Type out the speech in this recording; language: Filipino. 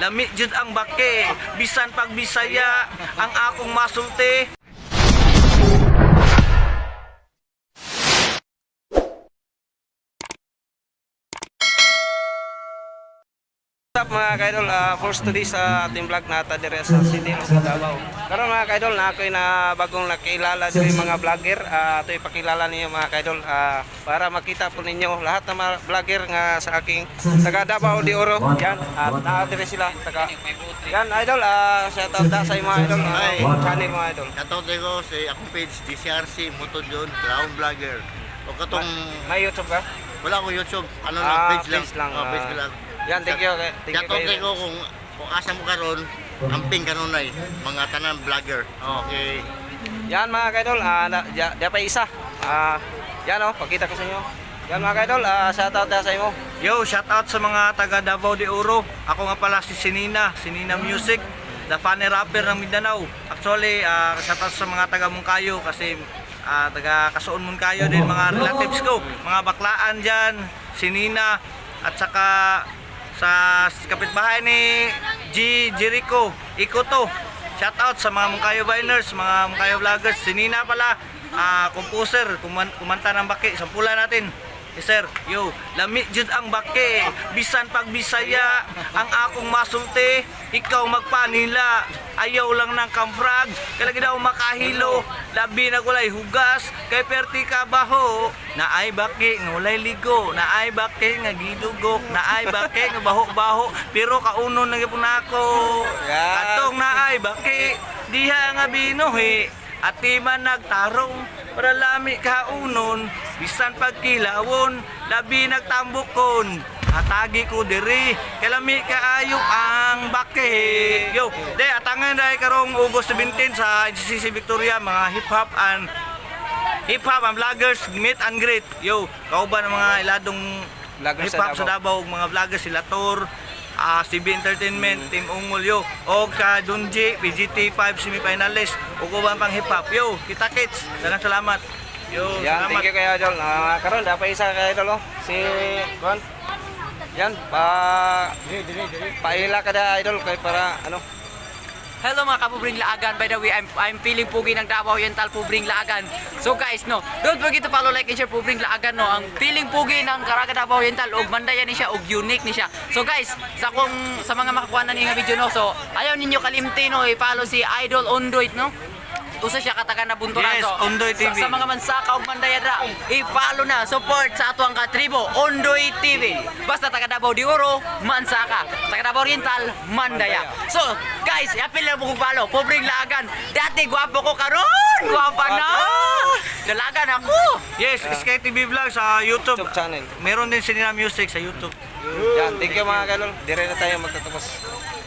Lami jud ang bake, bisan pag Bisaya ang akong masulti. Up mga kaidol, uh, first today sa ating vlog na dire sa City of Davao. Karon mga kaidol, na ako'y na bagong nakilala diri mga vlogger. Uh, ito ipakilala ninyo mga kaidol uh, para makita po ninyo lahat ng mga vlogger nga sa aking taga Davao de Oro. Yan, at uh, dire sila taga Yan idol, uh, shout out sa mga idol, ay channel mga idol. Shoutout ko sa akong page, DCRC Motojon, Clown Vlogger. O katong, May YouTube ka? wala akong YouTube, ano lang, Ah, page lang. page lang, Oh, page ah. lang. Yan, thank you, thank you Shoutout kayo. ko kung, kung asa mo karon, amping kanunay, mga tanan vlogger. Okay. Yan mga kaidol, ah uh, di, di pa isa. Ah, yan oh, pakita ko sa inyo. Yan mga kaidol, ah shout out na sa imo. Yo, shout out sa mga taga Davao de Oro. Ako nga pala si Sinina, Sinina Music, the funny rapper ng Mindanao. Actually, ah shout out sa mga taga Mungkayo kasi ah taga Kasuon Mungkayo din mga relatives ko, mga baklaan diyan, Sinina at saka sa kapitbahay ni G. Jericho, Ikoto. Shout out sa mga Mungkayo Biners, mga Mungkayo Vloggers. Si Nina pala, ah, composer, kuman, kumanta ng baki. Sampula natin. Yes, sir. Yo, lami jud ang baki. Bisan pag Bisaya, ang akong masulti, ikaw magpanila. Ayaw lang ng kamprag, kalagi daw makahilo. Labi na kulay hugas, kay perti ka baho. Naay baki nga walay ligo, naay baki nga gidugok, naay baki nga baho-baho, pero kaunon na gyapon ako. Katong naay baki, diha nga binuhi. At di man nagtarong, para lami kaunon, bisan pagkilawon, labi nagtambukon. Atagi ko diri, kalami kaayo ang baki. Yo, de atangan dai karong August 17 sa NCC Victoria mga hip hop and hip hop and vloggers meet and greet. Yo, kauban mga iladong Vloggers hip hop sa Davao, mga vloggers sila Tor, ah CB Entertainment, Team Ungol yo, og ka Dunji, PGT 5 semifinalist, ug uban pang hip hop. Yo, kita kits. Daghang salamat. Yo, Yan, salamat. thank you kayo, Idol. Ah, karon dapat isa kayo, Idol. oh. Si Juan. Yan, pa paila ka da, Idol, kay para ano. Hello mga kapubring laagan. By the way, I'm, I'm feeling pugi ng Davao Oriental pubring laagan. So guys, no, don't forget to follow, like, and share pubring laagan, no. Ang feeling pugi ng Caraga Davao Oriental, og mandaya ni siya, og unique ni siya. So guys, sa kung sa mga makakuha na nga video, no, so ayaw ninyo kalimti, no, i-follow si Idol Ondoit, no. Usa siya katakan na bunturan. Yes, so, Ondoy TV. Sa, sa mga mansaka og mandaya dra, i-follow na, support sa ato ang katribo, Ondoy TV. Basta taga Davao di Oro, mansaka. Taga Davao Oriental, mandaya. So, guys, apil na kong follow. Pobring lagan. Dati gwapo ko karon. Gwapa na. Dalagan ako. Yes, SkyTV Vlog sa YouTube. YouTube channel. Meron din Sinina Music sa YouTube. Yan, thank you mga kalol. Dire na tayo magtatapos.